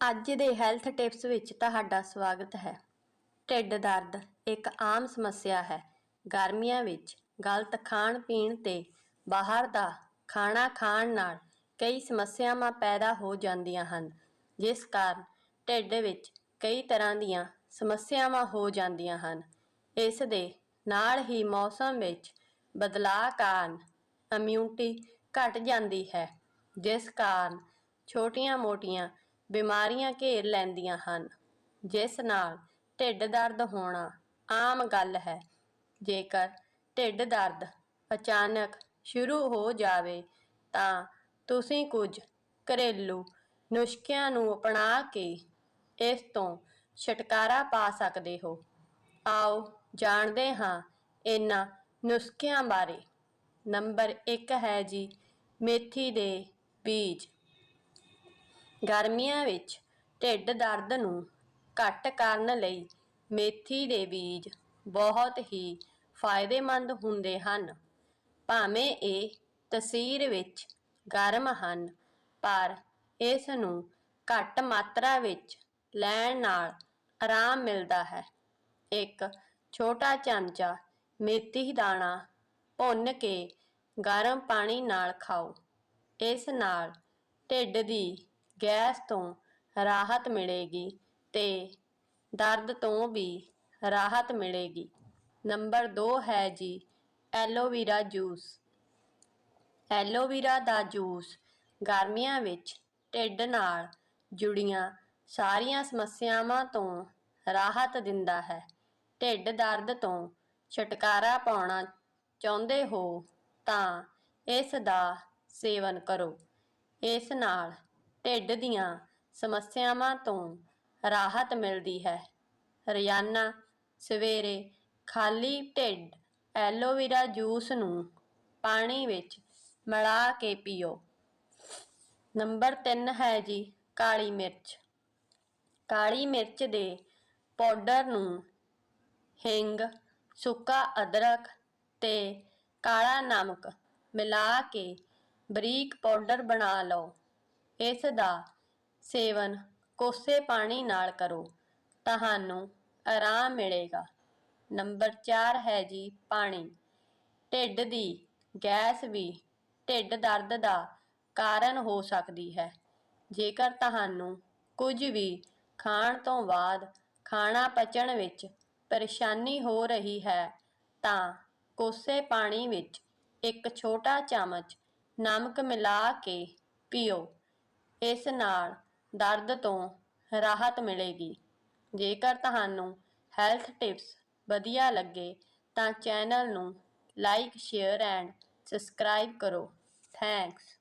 ਅੱਜ ਦੇ health tips ਵਿੱਚ ਤੁਹਾਡਾ ਸਵਾਗਤ ਹੈ। ਢਿੱਡ ਦਰਦ ਇੱਕ ਆਮ ਸਮੱਸਿਆ ਹੈ। ਗਰਮੀਆਂ ਵਿੱਚ ਗਲਤ ਖਾਣ ਪੀਣ ਤੇ ਬਾਹਰ ਦਾ ਖਾਣਾ ਖਾਣ ਨਾਲ ਕਈ ਸਮੱਸਿਆਵਾਂ ਪੈਦਾ ਹੋ ਜਾਂਦੀਆਂ ਹਨ, ਜਿਸ ਕਾਰਨ ਢਿੱਡ ਵਿੱਚ ਕਈ ਤਰ੍ਹਾਂ ਦੀਆਂ ਸਮੱਸਿਆਵਾਂ ਹੋ ਜਾਂਦੀਆਂ ਹਨ। ਇਸ ਦੇ ਨਾਲ ਹੀ ਮੌਸਮ ਵਿੱਚ ਬਦਲਾਅ ਕਾਰਨ ਇਮਿਊਨਿਟੀ ਘਟ ਜਾਂਦੀ ਹੈ, ਜਿਸ ਕਾਰਨ ਛੋਟੀਆਂ-ਮੋਟੀਆਂ ਬਿਮਾਰੀਆਂ ਘੇਰ ਲੈਂਦੀਆਂ ਹਨ। ਜਿਸ ਨਾਲ ਢਿੱਡ ਦਰਦ ਹੋਣਾ ਆਮ ਗੱਲ ਹੈ। ਜੇਕਰ ਢਿੱਡ ਦਰਦ ਅਚਾਨਕ ਸ਼ੁਰੂ ਹੋ ਜਾਵੇ, ਤਾਂ ਤੁਸੀਂ ਕੁਝ ਘਰੇਲੂ ਨੁਸਖਿਆਂ ਨੂੰ ਅਪਣਾ ਕੇ ਇਸ ਤੋਂ ਛੁਟਕਾਰਾ ਪਾ ਸਕਦੇ ਹੋ। ਆਓ ਜਾਣਦੇ ਹਾਂ ਇਹਨਾਂ ਨੁਸਖਿਆਂ ਬਾਰੇ। ਨੰਬਰ 1 ਹੈ ਜੀ, ਮੇਥੀ ਦੇ ਬੀਜ। ਗਰਮੀਆਂ ਵਿੱਚ ਢਿੱਡ ਦਰਦ ਨੂੰ ਘੱਟ ਕਰਨ ਲਈ ਮੇਥੀ ਦੇ ਬੀਜ ਬਹੁਤ ਹੀ ਫਾਇਦੇਮੰਦ ਹੁੰਦੇ ਹਨ। ਭਾਵੇਂ ਇਹ ਤਸੀਰ ਵਿੱਚ ਗਰਮ ਹਨ, ਪਰ ਇਸ ਨੂੰ ਘੱਟ ਮਾਤਰਾ ਵਿੱਚ ਲੈਣ ਨਾਲ ਆਰਾਮ ਮਿਲਦਾ ਹੈ। ਇੱਕ ਛੋਟਾ ਚਮਚਾ ਮੇਥੀ ਦਾਣਾ ਭੁੰਨ ਕੇ ਗਰਮ ਪਾਣੀ ਨਾਲ ਖਾਓ। ਇਸ ਨਾਲ ਢਿੱਡ ਦੀ ਗੈਸ ਤੋਂ ਰਾਹਤ ਮਿਲੇਗੀ ਤੇ ਦਰਦ ਤੋਂ ਵੀ ਰਾਹਤ ਮਿਲੇਗੀ। ਨੰਬਰ 2 ਹੈ ਜੀ, aloe vera juice. Aloe vera ਦਾ ਜੂਸ ਗਰਮੀਆਂ ਵਿੱਚ ਢਿੱਡ ਨਾਲ ਜੁੜੀਆਂ ਸਾਰੀਆਂ ਸਮੱਸਿਆਵਾਂ ਤੋਂ ਰਾਹਤ ਦਿੰਦਾ ਹੈ। ਢਿੱਡ ਦਰਦ ਤੋਂ ਛੁਟਕਾਰਾ ਪਾਉਣਾ ਚਾਹੁੰਦੇ ਹੋ ਤਾਂ ਇਸ ਦਾ ਸੇਵਨ ਕਰੋ। ਇਸ ਨਾਲ ਢਿੱਡ ਦੀਆਂ ਸਮੱਸਿਆਵਾਂ ਤੋਂ ਰਾਹਤ ਮਿਲਦੀ ਹੈ। ਰੋਜ਼ਾਨਾ ਸਵੇਰੇ ਖਾਲੀ ਢਿੱਡ ਐਲੋਵੇਰਾ ਜੂਸ ਨੂੰ ਪਾਣੀ ਵਿੱਚ ਮਿਲਾ ਕੇ ਪੀਓ। ਨੰਬਰ 3 ਹੈ ਜੀ, ਕਾਲੀ ਮਿਰਚ। ਕਾਲੀ ਮਿਰਚ ਦੇ ਪਾਊਡਰ ਨੂੰ ਹਿੰਗ, ਸੁੱਕਾ ਅਦਰਕ ਤੇ ਕਾਲਾ ਨਮਕ ਮਿਲਾ ਕੇ ਬਰੀਕ ਪਾਊਡਰ ਬਣਾ ਲਓ। ਇਸ ਦਾ ਸੇਵਨ ਕੋਸੇ ਪਾਣੀ ਨਾਲ ਕਰੋ, ਤੁਹਾਨੂੰ ਆਰਾਮ ਮਿਲੇਗਾ। ਨੰਬਰ 4 ਹੈ ਜੀ ਪਾਣੀ। ਢਿੱਡ ਦੀ ਗੈਸ ਵੀ ਢਿੱਡ ਦਰਦ ਦਾ ਕਾਰਨ ਹੋ ਸਕਦੀ ਹੈ। ਜੇਕਰ ਤੁਹਾਨੂੰ ਕੁਝ ਵੀ ਖਾਣ ਤੋਂ ਬਾਅਦ ਖਾਣਾ ਪਚਣ ਵਿੱਚ ਪਰੇਸ਼ਾਨੀ ਹੋ ਰਹੀ ਹੈ, ਤਾਂ ਕੋਸੇ ਪਾਣੀ ਵਿੱਚ ਇੱਕ ਛੋਟਾ ਚਮਚ ਨਮਕ ਮਿਲਾ ਕੇ ਪੀਓ। ਇਸ ਨਾਲ ਦਰਦ ਤੋਂ ਰਾਹਤ ਮਿਲੇਗੀ। ਜੇਕਰ ਤੁਹਾਨੂੰ ਹੈਲਥ ਟਿਪਸ ਵਧੀਆ ਲੱਗੇ, ਤਾਂ ਚੈਨਲ ਨੂੰ ਲਾਈਕ, ਸ਼ੇਅਰ ਐਂਡ ਸਬਸਕ੍ਰਾਈਬ ਕਰੋ। ਥੈਂਕਸ।